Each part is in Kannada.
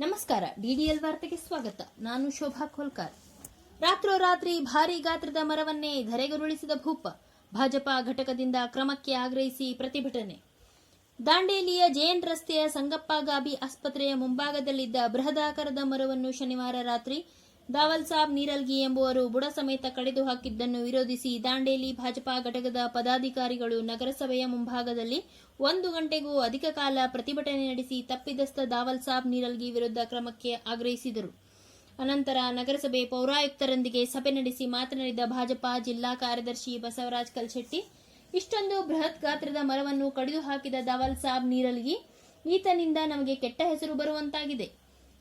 ನಮಸ್ಕಾರ ಡಿಡಿಎಲ್ ವಾರ್ತೆಗೆ ಸ್ವಾಗತ. ನಾನು ಶೋಭಾ ಕೋಲ್ಕರ್. ರಾತ್ರೋರಾತ್ರಿ ಭಾರೀ ಗಾತ್ರದ ಮರವನ್ನೇ ಧರೆಗುರುಳಿಸಿದ ಭೂಪ ಭಾಜಪಾ ಘಟಕದಿಂದ ಕ್ರಮಕ್ಕೆ ಆಗ್ರಹಿಸಿ ಪ್ರತಿಭಟನೆ. ದಾಂಡೇಲಿಯ ಜೇನ್ ರಸ್ತೆಯ ಸಂಗಪ್ಪ ಗಾಬಿ ಆಸ್ಪತ್ರೆಯ ಮುಂಭಾಗದಲ್ಲಿದ್ದ ಬೃಹದಾಕಾರದ ಮರವನ್ನು ಶನಿವಾರ ರಾತ್ರಿ ದಾವಲ್ ಸಾಬ್ ನೀರಲ್ಗಿ ಎಂಬುವರು ಬುಡ ಸಮೇತ ಕಡಿದು ಹಾಕಿದ್ದನ್ನು ವಿರೋಧಿಸಿ ದಾಂಡೇಲಿ ಭಾಜಪಾ ಘಟಕದ ಪದಾಧಿಕಾರಿಗಳು ನಗರಸಭೆಯ ಮುಂಭಾಗದಲ್ಲಿ ಒಂದು ಗಂಟೆಗೂ ಅಧಿಕ ಕಾಲ ಪ್ರತಿಭಟನೆ ನಡೆಸಿ ತಪ್ಪಿದಸ್ಥ ದಾವಲ್ ಸಾಬ್ ನೀರಲ್ಗಿ ವಿರುದ್ಧ ಕ್ರಮಕ್ಕೆ ಆಗ್ರಹಿಸಿದರು. ಅನಂತರ ನಗರಸಭೆ ಪೌರಾಯುಕ್ತರೊಂದಿಗೆ ಸಭೆ ನಡೆಸಿ ಮಾತನಾಡಿದ ಭಾಜಪಾ ಜಿಲ್ಲಾ ಕಾರ್ಯದರ್ಶಿ ಬಸವರಾಜ್ ಕಲ್ಶೆಟ್ಟಿ, ಇಷ್ಟೊಂದು ಬೃಹತ್ ಗಾತ್ರದ ಮರವನ್ನು ಕಡಿದು ಹಾಕಿದ ದಾವಲ್ ಸಾಬ್ ನೀರಲ್ಗಿ ಈತನಿಂದ ನಮಗೆ ಕೆಟ್ಟ ಹೆಸರು ಬರುವಂತಾಗಿದೆ.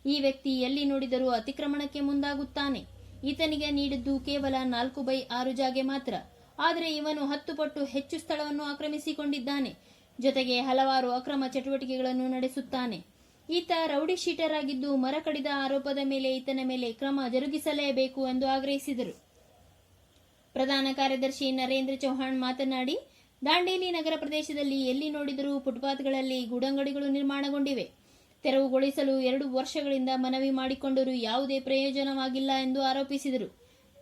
ಈ ವ್ಯಕ್ತಿ ಎಲ್ಲಿ ನೋಡಿದರೂ ಅತಿಕ್ರಮಣಕ್ಕೆ ಮುಂದಾಗುತ್ತಾನೆ. ಈತನಿಗೆ ನೀಡಿದ್ದು ಕೇವಲ ನಾಲ್ಕು ಬೈ ಆರು ಜಾಗೆ ಮಾತ್ರ. ಆದರೆ ಇವನು ಹತ್ತು ಪಟ್ಟು ಹೆಚ್ಚು ಸ್ಥಳವನ್ನು ಆಕ್ರಮಿಸಿಕೊಂಡಿದ್ದಾನೆ. ಜೊತೆಗೆ ಹಲವಾರು ಅಕ್ರಮ ಚಟುವಟಿಕೆಗಳನ್ನು ನಡೆಸುತ್ತಾನೆ. ಈತ ರೌಡಿ ಶೀಟರ್ ಆಗಿದ್ದು ಮರ ಕಡಿದ ಆರೋಪದ ಮೇಲೆ ಈತನ ಮೇಲೆ ಕ್ರಮ ಜರುಗಿಸಲೇಬೇಕು ಎಂದು ಆಗ್ರಹಿಸಿದರು. ಪ್ರಧಾನ ಕಾರ್ಯದರ್ಶಿ ನರೇಂದ್ರ ಚೌಹಾಣ್ ಮಾತನಾಡಿ, ದಾಂಡೇಲಿ ನಗರ ಪ್ರದೇಶದಲ್ಲಿ ಎಲ್ಲಿ ನೋಡಿದರೂ ಫುಟ್ಪಾತ್ಗಳಲ್ಲಿ ಗೂಡಂಗಡಿಗಳು ನಿರ್ಮಾಣಗೊಂಡಿವೆ. ತೆರವುಗೊಳಿಸಲು ಎರಡು ವರ್ಷಗಳಿಂದ ಮನವಿ ಮಾಡಿಕೊಂಡರೂ ಯಾವುದೇ ಪ್ರಯೋಜನವಾಗಿಲ್ಲ ಎಂದು ಆರೋಪಿಸಿದರು.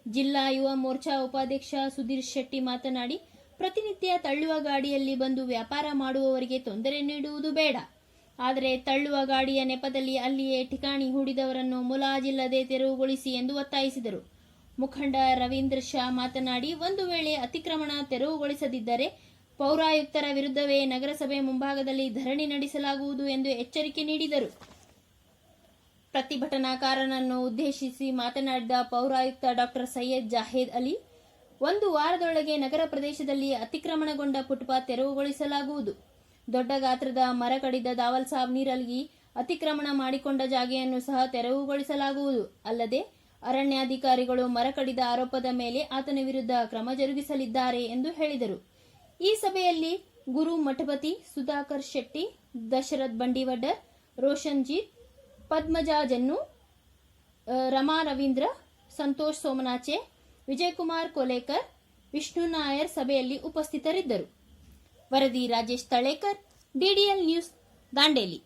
ಜಿಲ್ಲಾ ಯುವ ಮೋರ್ಚಾ ಉಪಾಧ್ಯಕ್ಷ ಸುಧೀರ್ ಶೆಟ್ಟಿ ಮಾತನಾಡಿ, ಪ್ರತಿನಿತ್ಯ ತಳ್ಳುವ ಗಾಡಿಯಲ್ಲಿ ಬಂದು ವ್ಯಾಪಾರ ಮಾಡುವವರಿಗೆ ತೊಂದರೆ ನೀಡುವುದು ಬೇಡ. ಆದರೆ ತಳ್ಳುವ ಗಾಡಿಯ ನೆಪದಲ್ಲಿ ಅಲ್ಲಿಯೇ ಠಿಕಾಣಿ ಹೂಡಿದವರನ್ನು ಮುಲಾಜಿಲ್ಲದೆ ತೆರವುಗೊಳಿಸಿ ಎಂದು ಒತ್ತಾಯಿಸಿದರು. ಮುಖಂಡ ರವೀಂದ್ರ ಶಾ ಮಾತನಾಡಿ, ಒಂದು ವೇಳೆ ಅತಿಕ್ರಮಣ ತೆರವುಗೊಳಿಸದಿದ್ದರೆ ಪೌರಾಯುಕ್ತರ ವಿರುದ್ಧವೇ ನಗರಸಭೆ ಮುಂಭಾಗದಲ್ಲಿ ಧರಣಿ ನಡೆಸಲಾಗುವುದು ಎಂದು ಎಚ್ಚರಿಕೆ ನೀಡಿದರು. ಪ್ರತಿಭಟನಾಕಾರನನ್ನು ಉದ್ದೇಶಿಸಿ ಮಾತನಾಡಿದ ಪೌರಾಯುಕ್ತ ಡಾಕ್ಟರ್ ಸೈಯದ್ ಜಾಹೇದ್ ಅಲಿ, ಒಂದು ವಾರದೊಳಗೆ ನಗರ ಪ್ರದೇಶದಲ್ಲಿ ಅತಿಕ್ರಮಣಗೊಂಡ ಫುಟ್ಪಾತ್ ತೆರವುಗೊಳಿಸಲಾಗುವುದು. ದೊಡ್ಡ ಗಾತ್ರದ ಮರ ಕಡಿದ ದಾವಲ್ ಸಾಬ್ ನೀರಲ್ಗಿ ಅತಿಕ್ರಮಣ ಮಾಡಿಕೊಂಡ ಜಾಗೆಯನ್ನು ಸಹ ತೆರವುಗೊಳಿಸಲಾಗುವುದು. ಅಲ್ಲದೆ, ಅರಣ್ಯಾಧಿಕಾರಿಗಳು ಮರ ಕಡಿದ ಆರೋಪದ ಮೇಲೆ ಆತನ ವಿರುದ್ಧ ಕ್ರಮ ಜರುಗಿಸಲಿದ್ದಾರೆ ಎಂದು ಹೇಳಿದರು. ಈ ಸಭೆಯಲ್ಲಿ ಗುರು ಮಠಪತಿ ಸುಧಾಕರ್ ಶೆಟ್ಟಿ, ದಶರಥ್ ಬಂಡಿವಡ್ಡರ್, ರೋಷನ್ಜೀತ್, ಪದ್ಮಜಾಜನ್ನು ಪದ್ಮಜಾ ಜನ್ನು ರಮಾ ರವೀಂದ್ರ, ಸಂತೋಷ್ ಸೋಮನಾಚೆ, ವಿಜಯಕುಮಾರ್ ಕೋಲೇಕರ್, ವಿಷ್ಣು ನಾಯರ್ ಸಭೆಯಲ್ಲಿ ಉಪಸ್ಥಿತರಿದ್ದರು. ವರದಿ ರಾಜೇಶ್ ತಳೇಕರ್ ಡಿಡಿಎಲ್ ನ್ಯೂಸ್, ದಾಂಡೇಲಿ.